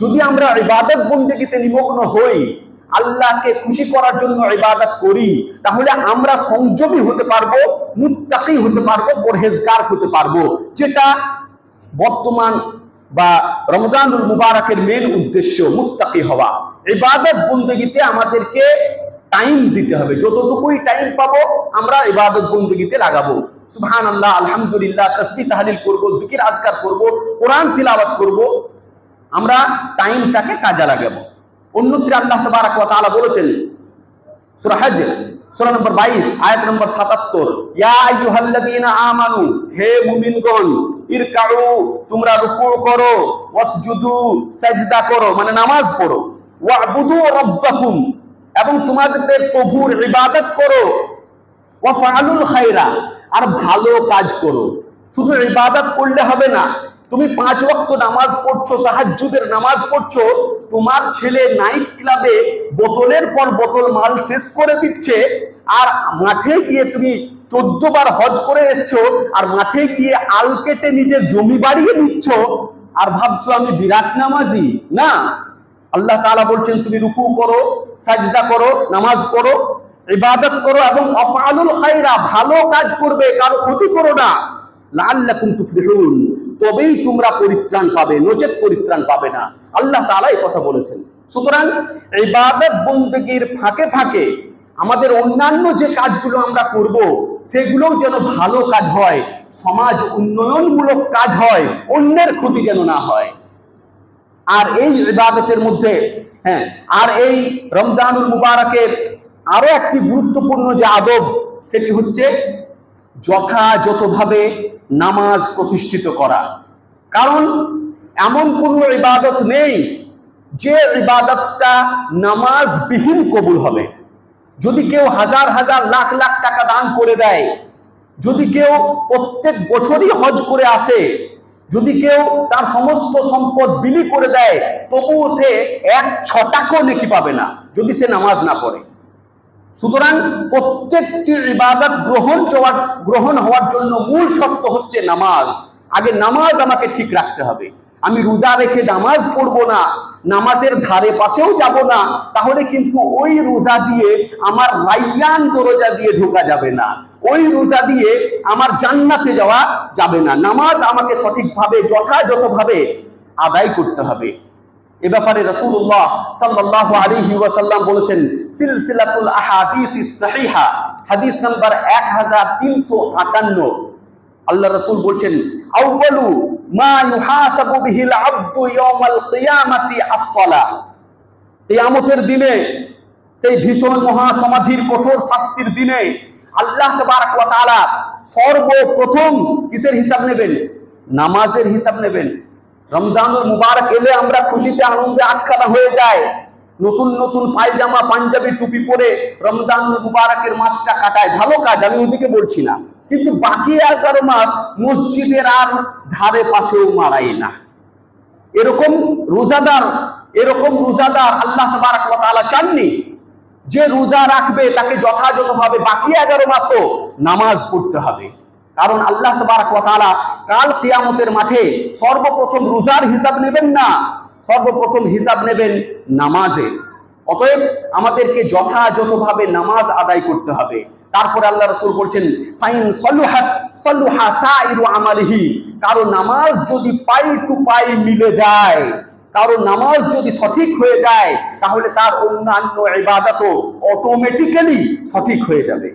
যদি আমরা ইবাদত বন্দেগীতে নিমগ্ন হই, আল্লাহকে খুশি করার জন্য ইবাদত করি, তাহলে আমরা সংযমী হতে পারব, মুত্তাকি হতে পারব, পরহেজগার হতে পারব। যেটা বর্তমান বা রমজানুল মুবারকের মেন উদ্দেশ্য, মুত্তাকি হওয়া। ইবাদত বন্দেগীতে আমাদেরকে টাইম দিতে হবে। যতটুকুই টাইম পাবো, আমরা ইবাদত বন্দেগীতে লাগাবো। সুবহান আল্লাহ আলহামদুলিল্লাহ তসবি তাহলিল করব জিকির আজকার করব, কোরআন তিলাওয়াত করব। আমরা টাইমটাকে কাজে লাগাবো। অন্যত্রে আল্লাহ তাআলা বলেছেন নম্বর 22 আয়াত নম্বর 77 আইয়ুহাল্লাযীনা আমানু, হে মুমিনগণ, ইরকাউ, তোমরা রুকু করো মানে নামাজ পড়ো এবং তোমাদের প্রভুর ইবাদত করো আর ভালো কাজ করো। শুধু ইবাদত করলে হবে না তুমি পাঁচ ওয়াক্ত নামাজ পড়ছো, তাহাজ্জুদের নামাজ পড়ছো, তোমার ছেলে নাইট ক্লাবে বোতলের পর বোতল মাল শেষ করে দিচ্ছে, আর মাঠে গিয়ে তুমি চোদ্দ বার হজ করে এসছো, আর মাঠে গিয়ে আল কেটে নিজের জমি বাড়িয়ে নিচ্ছ আর ভাবছ আমি বিরাট নামাজি? না। আল্লাহ তাআলা বলছেন, তুমি রুকু করো, সাজদা করো, নামাজ পড়ো, ইবাদত করো এবং অফআলুল খায়রা ভালো কাজ করবে, কারও ক্ষতি করো না। লাআল্লাকুম তুফলিহুন। তবেই তোমরা পরিত্রাণ পাবে নচেত পরিত্রাণ পাবে না। আল্লাহ তাআলা এই কথা বলেছেন। সুতরাং ইবাদত বন্দেগীর ফাঁকে ফাঁকে আমাদের অন্যান্য যে কাজগুলো আমরা করব, সেগুলোও যেন ভালো কাজ হয়, সমাজ উন্নয়নমূলক কাজ হয়, অন্যের ক্ষতি যেন না হয়। আর এই ইবাদতের মধ্যে হ্যাঁ আর এই রমজানুল মুবারকের আরও একটি গুরুত্বপূর্ণ যে আদব, সেটি হচ্ছে যথাযথভাবে নামাজ প্রতিষ্ঠিত করা। কারণ এমন কোনো ইবাদত নেই যে ইবাদতটা নামাজবিহীন কবুল হবে। যদি কেউ হাজার হাজার লাখ লাখ টাকা দান করে দেয়, যদি কেউ প্রত্যেক বছরই হজ করে আসে, যদি কেউ তার সমস্ত সম্পদ বিলি করে দেয়, তবুও সে এক ছটাকও নেকি পাবে না, যদি সে নামাজ না পড়ে। সুতরাং প্রত্যেকটি ইবাদত গ্রহণ গ্রহণ হওয়ার জন্য মূল শর্ত হচ্ছে নামাজ। আগে নামাজ আমাকে ঠিক রাখতে হবে। আমি রোজা রেখে নামাজ পড়ব না, নামাজের ধারে পাশেও যাব না, তাহলে কিন্তু ওই রোজা দিয়ে আমার রাইয়ান দরজা দিয়ে ঢোকা যাবে না। ওই রোজা দিয়ে আমার জান্নাতে যাওয়া যাবে না। নামাজ আমাকে সঠিকভাবে, যথাযথভাবে আদায় করতে হবে। এ ব্যাপারে রাসূলুল্লাহ সাল্লাল্লাহু আলাইহি ওয়াসাল্লাম বলেছেন, সিলসিলাতুল আহাদিসিস সহিহা হাদিস নাম্বার 1358 আল্লাহ রাসূল বলছেন আউয়ালু মা ইউহাসাবু বিহিল আব্দু ইয়াউমাল কিয়ামাতি আস-সালাহ কিয়ামতের দিনে সেই ভীষণ মহা সমাধির কঠোর শাস্তির দিনে আল্লাহ তাবারক ওয়া তাআলা সর্বপ্রথম কিসের হিসাব নেবেন? নামাজের হিসাব নেবেন। রমজানুল মুবারক এলে আমরা খুশিতে, আনন্দে আটখানা হয়ে যায় নতুন নতুন পায়জামা, পাঞ্জাবি, টুপি পরে রমজানুল মুবারকের মাসটা কাটায় ভালো কাজ, আমি ওদিকে বলছি না। কিন্তু বাকি এগারো মাস মসজিদের আর ধারে পাশেও মারাই না। এরকম রোজাদার এরকম রোজাদার আল্লাহ তাআলা চাননি যে রোজা রাখবে, তাকে যথাযথভাবে বাকি এগারো মাসও নামাজ পড়তে হবে। কারণ আল্লাহ ওয়া কাল কিয়ামতের মাঠে সর্বপ্রথম রোজার হিসাব নেবেন না? সর্বপ্রথম হিসাব নেবেন নামাজে। অতএব আমাদেরকে যথাযথভাবে নামাজ আদায় করতে হবে। তারপর আল্লাহ রাসূল বলছেন, ফাইন কারও নামাজ যদি পাই টু পাই মিলে যায়, কারও নামাজ যদি সঠিক হয়ে যায়, তাহলে তার অন্যান্য ইবাদতও অটোমেটিক্যালি সঠিক হয়ে যাবে।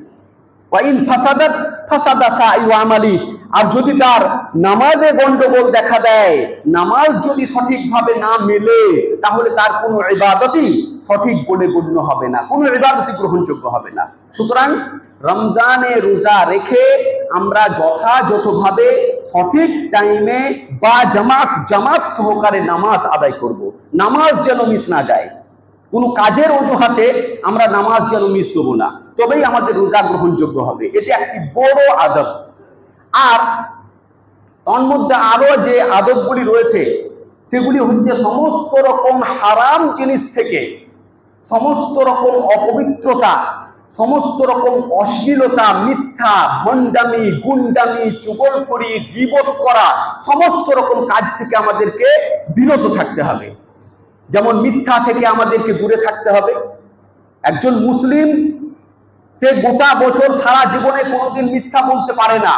আমালি। আর যদি তার নামাজে গন্ডগোল দেখা দেয়, নামাজ যদি সঠিকভাবে না মেলে, তাহলে তার কোনো ইবাদতই সঠিক বলে গণ্য হবে না, কোনো ইবাদতই গ্রহণযোগ্য হবে না। সুতরাং রমজানে রোজা রেখে আমরা যথাযথভাবে সঠিক টাইমে বা জামাত জামাত সহকারে নামাজ আদায় করব। নামাজ যেন মিস না যায়। কোনো কাজের অজুহাতে আমরা নামাজ যেন মিস দেবো না। তবেই আমাদের রোজা গ্রহণযোগ্য হবে। এটি একটি বড় আদব। আর তার মধ্যে আরও যে আদবগুলি রয়েছে, সেগুলি হচ্ছে সমস্ত রকম হারাম জিনিস থেকে, সমস্ত রকম অপবিত্রতা, সমস্ত রকম অশ্লীলতা, মিথ্যা, ভণ্ডামি, গুন্ডামি, চুগলখড়ি বিপদ করা, সমস্ত রকম কাজ থেকে আমাদেরকে বিরত থাকতে হবে। যেমন মিথ্যা থেকে আমাদেরকে দূরে থাকতে হবে। একজন মুসলিম, সে গোটা বছর সারা জীবনে কোনোদিন মিথ্যা বলতে পারে না।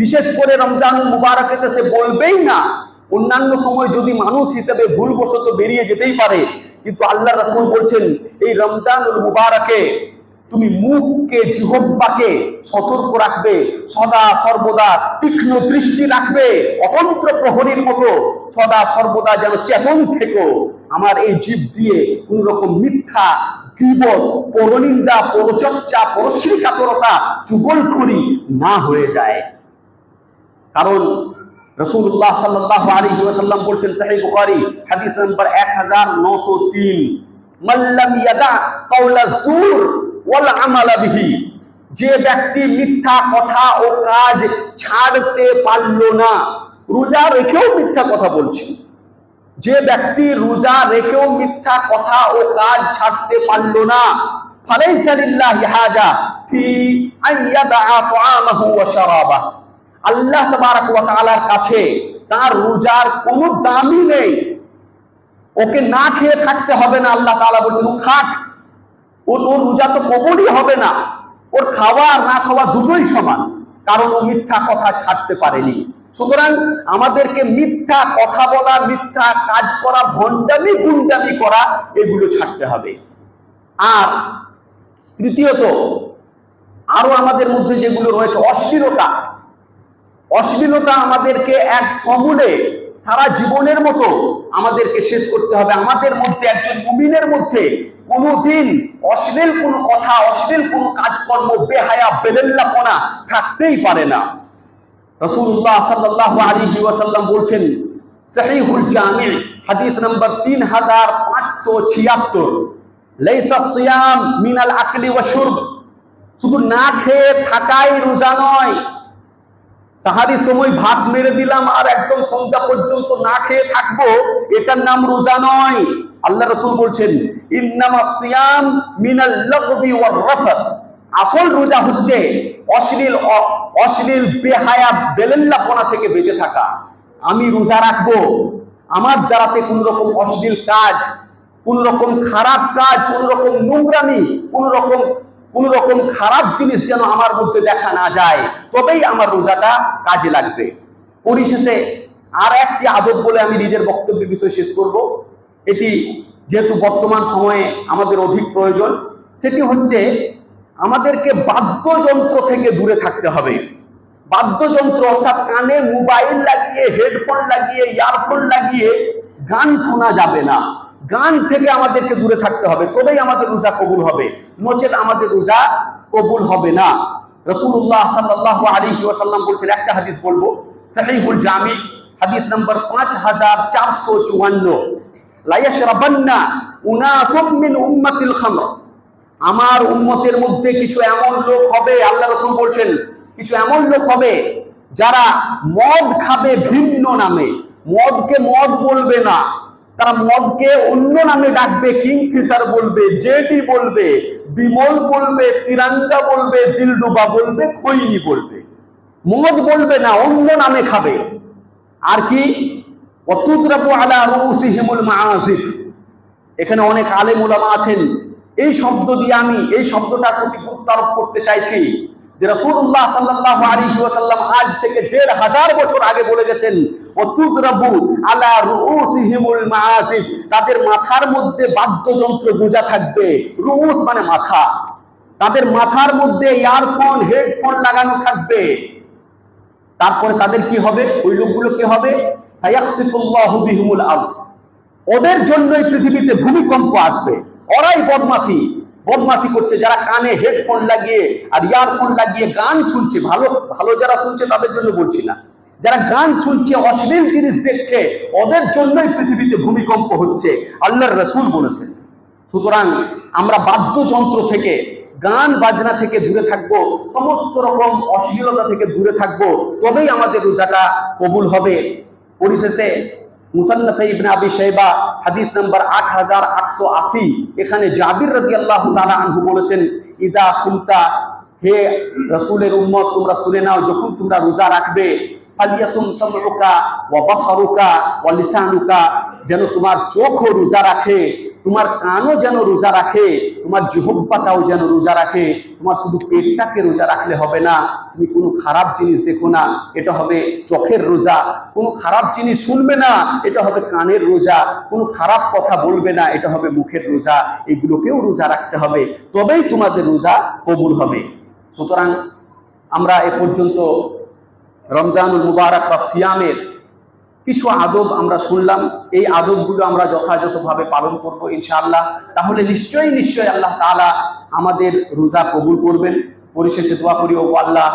বিশেষ করে রমজান মুবারকেতে সে বলবেই না। অন্যান্য সময় যদি মানুষ হিসেবে ভুলবশত বেরিয়ে যেতেই পারে, কিন্তু আল্লাহ রসুল বলছেন, এই রমজানুল মুবারকে তুমি মুখকে জিহব্বাকে সতর্ক রাখবে, সদা সর্বদা তীক্ষ্ণ দৃষ্টি রাখবে, অতন্ত্র প্রহরীর মতো সদা সর্বদা যেন চেতন থেকো। আমার এই জীব দিয়ে কোন রকম মিথ্যা, গীবত, পরনিন্দা পরচর্চা পরশ্রী কাতরতা চুগলখড়ি না হয়ে যায়। কারণ রসুল্লাহ সাল্লাহ আলী ওয়াসাল্লাম বলছেন সাহি বুখারি, হাদিস নম্বর এক হাজার নশো তিন। মাল্লাম ইয়াদা কাউলা জুর যে ব্যক্তি মিথ্যা কথা ও কাজ ছাড়তে পারল না, রোজা রেখেও মিথ্যা কথা বলছে। যে ব্যক্তি রোজা রেখেও মিথ্যা কথা ও কাজ ছাড়তে পারল না আল্লাহ কাছে তার রোজার কোনো নেই। ওকে না খেয়ে থাকতে হবে না, আল্লাহ খাক ও তোর রোজা তো কবরই হবে না। ওর খাওয়া আর না খাওয়া দুটোই সমান, কারণ ও মিথ্যা কথা ছাড়তে পারেনি। সুতরাং আমাদেরকে মিথ্যা কথা বলা, মিথ্যা কাজ করা, ভণ্ডামি গুন্ডামি করা, এগুলো ছাড়তে হবে। আর তৃতীয়ত, আরও আমাদের মধ্যে যেগুলো রয়েছে, অশ্লীলতা। অশ্লীলতা আমাদেরকে এক সমূলে সারা জীবনের মতো আমাদেরকে শেষ করতে হবে। আমাদের মধ্যে একজন মুমিনের মধ্যে কোনোদিন অশ্লীল কোনো কথা, অশ্লীল কোনো কাজকর্ম, বেহায়া, বেলেল্লাপনা থাকতেই পারে না। রসুল্লাহ সাল্লাহ আলী ওয়াসাল্লাম বলছেন, সহিহুল জামি, হাদিস নম্বর তিন হাজার পাঁচশো ছিয়াত্তর। লেসা সিয়াম মিনাল আকলি ওয়া শুধু না খেয়ে থাকাই রোজা নয় সাহারির সময় ভাত মেরে দিলাম আর একদম সন্ধ্যা পর্যন্ত না খেয়ে থাকব, এটার নাম রোজা নয়। আল্লাহ রসুল বলছেন আসল রোজা হচ্ছে অশ্লীল অশ্লীল বেহায়া বেলেল্লাপনা থেকে বেঁচে থাকা। আমি রোজা রাখব, আমার দ্বারাতে কোন রকম অশ্লীল কাজ কোন রকম খারাপ কাজ কোন রকম নোংরামি কোন রকম কোন রকম খারাপ জিনিস যেন আমার মধ্যে দেখা না যায়, তবেই আমার রোজাটা কাজে লাগবে। পরিশেষে আর একটি আদত বলে আমি নিজের বক্তব্যের বিষয় শেষ করব। এটি যেহেতু বর্তমান সময়ে আমাদের অধিক প্রয়োজন, সেটি হচ্ছে আমাদেরকে বাদ্যযন্ত্র থেকে দূরে থাকতে হবে। বাদ্যযন্ত্র অর্থাৎ কানে মোবাইল লাগিয়ে, হেডফোন লাগিয়ে, ইয়ারফোন লাগিয়ে গান শোনা যাবে না। গান থেকে আমাদেরকে দূরে থাকতে হবে, তবেই আমাদের রোজা কবুল হবে। নচেত আমাদের রোজা কবুল হবে না। রসুল্লাহ সাল্লাহ আলী বলছেন, একটা হাদিস বলব, সাহিহুল জামি, হাদিস নম্বর পাঁচ হাজার চারশো চুয়ান্ন। আমার উম্মতের মধ্যে কিছু এমন লোক হবে, আল্লাহ রসুল বলছেন, কিছু এমন লোক হবে যারা মদ খাবে ভিন্ন নামে। মদকে মদ বলবে না। তারা মদকে অন্য নামে ডাকবে, কিংফিশার বলবে জেডি বলবে, বিমল বলবে, তিরাঙ্গা বলবে দিলডুবা বলবে, খৈনি বলবে। মদ বলবে না, অন্য নামে খাবে। আর কি? আলা এখানে অনেক আলেম ওলামা আছেন। এই শব্দ দিয়ে আমি, এই শব্দটার প্রতি গুরুত্ব আরোপ করতে চাইছি যে রাসূলুল্লাহ সাল্লাল্লাহু আলাইহি ওয়াসাল্লাম আজ থেকে দেড় হাজার বছর আগে বলে গেছেন তাদের মাথার মধ্যে বাদ্যযন্ত্র গোজা থাকবে। রুউস মানে মাথা। তাদের মাথার মধ্যে ইয়ারফোন, হেডফোন লাগানো থাকবে। তারপরে তাদের কি হবে? ওই লোকগুলো কি হবে? ওদের জন্যই পৃথিবীতে ভূমিকম্প আসবে। ওরাই বদমাসি বদমাসি করছে যারা কানে হেডফোন লাগিয়ে আর ইয়ারফোন লাগিয়ে গান শুনছে। ভালো ভালো যারা শুনছে তাদের জন্য বলছি না। যারা গান শুনছে, অশ্লীল জিনিস দেখছে, ওদের জন্যই পৃথিবীতে ভূমিকম্প হচ্ছে। আল্লাহর রসুল বলেছেন, সুতরাং আমরা বাদ্যযন্ত্র থেকে, গান বাজনা থেকে দূরে থাকব, সমস্ত রকম অশ্লীলতা থেকে দূরে থাকব, তবেই আমাদের রোজাটা কবুল হবে। পরিশেষে মুসান্নফে ইবনে আবি শাইবা, হাদিস নাম্বার আট হাজার আটশো আশি, এখানে জাবির রাদি আল্লাহ তালা আনহু বলেছেন, ইদা সুলতা হে রসুলের উম্মত, তোমরা শুনে নাও, যখন তোমরা রোজা রাখবে ফালিয়াসুম সামউকা ওয়া বাসারুকা ওয়া লিসানুকা, যেন তোমার চোখও রোজা রাখে, তোমার কানও যেন রোজা রাখে, তোমার জিহব্বাটাও যেন রোজা রাখে, তোমার শুধু পেটটাকে রোজা রাখলে হবে না, তুমি কোনো খারাপ জিনিস দেখো না, এটা হবে চোখের রোজা। কোনো খারাপ জিনিস শুনবে না, এটা হবে কানের রোজা। কোনো খারাপ কথা বলবে না, এটা হবে মুখের রোজা। এগুলোকেও রোজা রাখতে হবে, তবেই তোমাদের রোজা কবুল হবে। সুতরাং আমরা এ পর্যন্ত রমজানুল মুবারক বা সিয়ামের কিছু আদব আমরা শুনলাম। এই আদবগুলো আমরা যথাযথভাবে পালন করব ইনশাআল্লাহ। তাহলে নিশ্চয়ই নিশ্চয়ই আল্লাহ তাআলা আমাদের রোজা কবুল করবেন। পরিশেষে দোয়া করি, ও আল্লাহ,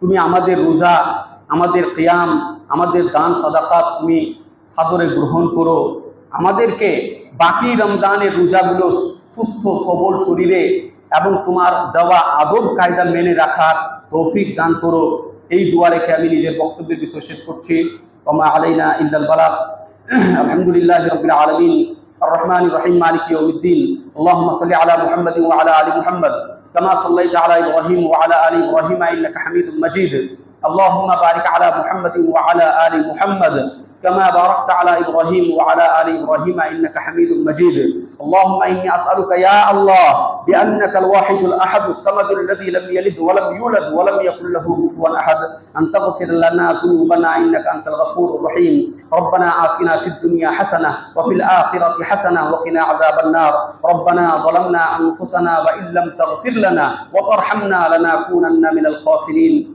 তুমি আমাদের রোজা, আমাদের কিয়াম, আমাদের দান সাদাকাত তুমি সাদরে গ্রহণ করো। আমাদেরকে বাকি রমজানের রোজাগুলো সুস্থ, সবল শরীরে এবং তোমার দেওয়া আদব কায়দা মেনে রাখার তৌফিক দান করো। এই দোয়া রেখে আমি নিজের বক্তব্যের বিষয় শেষ করছি وما علينا إلا البلاغ الحمد لله رب العالمين الرحمن الرحيم مالك يوم الدين اللهم صل على محمد وعلى آل محمد كما صليت على إبراهيم وعلى آل إبراهيم إنك حميد مجيد اللهم بارك على محمد وعلى آل محمد كما باركت على إبراهيم وعلى آل إبراهيم إنك حميد مجيد. اللهم إني أسألك يا الله بأنك الواحد الأحد الصمد الذي لم يلد ولم يولد ولم يكن له كفوا أحد. أن تغفر لنا ذنوبنا إنك أنت الغفور الرحيم. ربنا آتنا في الدنيا حسنة وفي الآخرة حسنة وقنا عذاب النار. ربنا ظلمنا أنفسنا وإن لم تغفر لنا وترحمنا لنكونن من الخاسرين.